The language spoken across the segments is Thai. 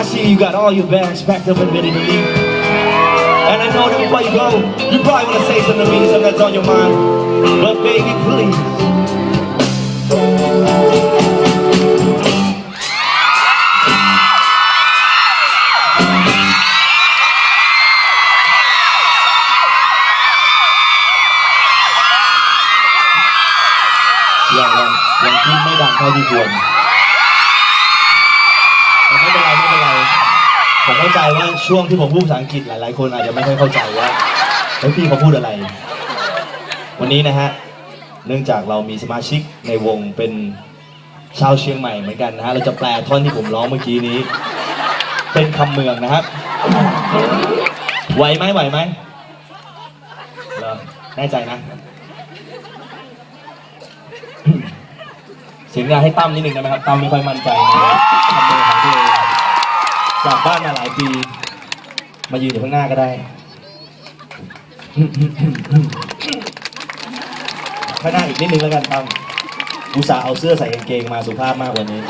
I see you got all your bags packed up and ready to leave. And I know that before you go, you probably want to say something to me, something that's on your mind. But baby, please. ผมเข้าใจว่าช่วงที่ผมพูดภาษาอังกฤษหลาย ๆ คนอาจจะไม่ค่อยเข้าใจว่าเฮ้ยพี่เขาพูดอะไร วันนี้นะฮะ เนื่องจากเรามีสมาชิกในวงเป็นชาวเชียงใหม่เหมือนกันนะฮะ เราจะแปลท่อนที่ผมร้องเมื่อกี้นี้ เป็นคำเมืองนะครับ ไหวไหมไหวไหมเหรอแน่ใจนะ เสียงงานให้ตั้มนิดนึงได้ไหมครับตั้มไม่ค่อยมั่นใจในคำเจากบ้านมาหลายปี มายืนอยู่ข้างหน้าก็ได้ข้างหน้าอีกนิดนึงแล้วกันตั้มอุตส่าห์เอาเสื้อใส่กางเกงมาสุภาพมากวันนี้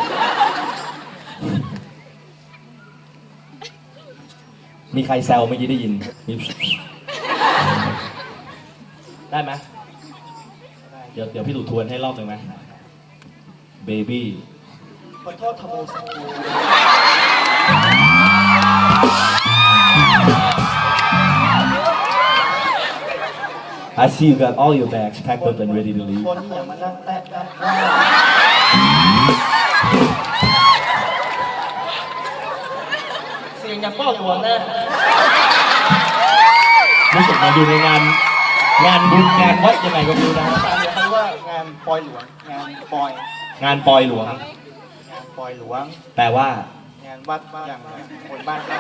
มีใครแซวเมื่อกี้ได้ยิน ได้ไหมเดี๋ยวเดี๋ยวพี่ตู่ทวนให้รอบหนึ่งไหมเบบี้ขอโทษทโมสัง I see you got all your bags packed up and ready to leave คนที่อย่ามานั่งแตะนะ เสียงอย่าเป้าหัวนะรู้สึกมาอยู่ในงาน งานบุญงานวัดยังไงก็ไม่รู้นะอาจารย์เรียกว่างานปอยหลวง งานปอย งานปอยหลวง งานปอยหลวง แปลว่า งานวัดอย่างคนบ้านเรา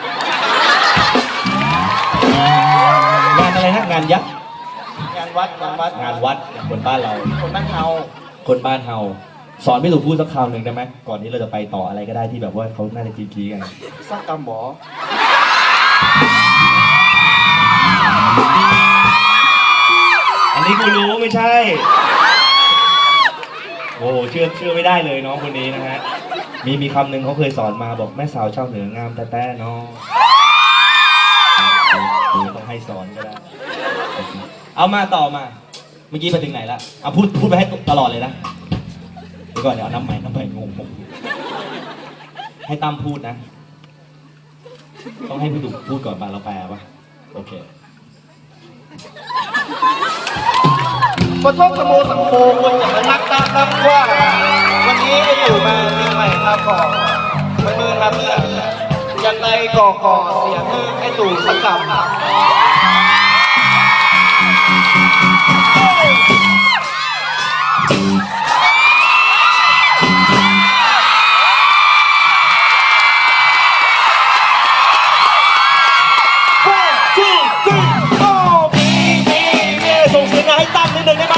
งานอะไรนะงานยักษ์ งานวัดงานวัดงานวัดอย่างคนบ้านเรา คนบ้านเฮาคนบ้านเฮาสอนพี่ตู่พูดสักคำหนึ่งได้ไหมก่อนที่เราจะไปต่ออะไรก็ได้ที่แบบว่าเขาน่าจะคิดๆกันสักกำบออันนี้กูรู้ไม่ใช่ โอ้โหเชื่อเชื่อไม่ได้เลยน้องคนนี้นะฮะมีมีคำหนึ่งเขาเคยสอนมาบอกแม่สาวชาวเหนืองามแต่แต่น้องเออต้องให้สอนก็ได้ เอามาต่อมา เมื่อกี้ไปถึงไหนละเอาพูดพูดไปให้ตลอดเลยนะเดี๋ยวก่อนเดี๋ยวเอาน้ำใหม่น้ำใหม่งงงให้ตั้มพูดนะ ต้องให้พี่ดุพูดก่อนมาเราแปลปะโอเคขอโทษทโมสังโฆคนอย่ามานักตาครับว่า วันนี้ไอ้อยู่มาเชียงใหม่มาก่อนมันมือมาเพื่อยันในก่อก่อเสียงมือไอ้ตู่สักกำ ตั้งนิดหนึ่งได้ไหม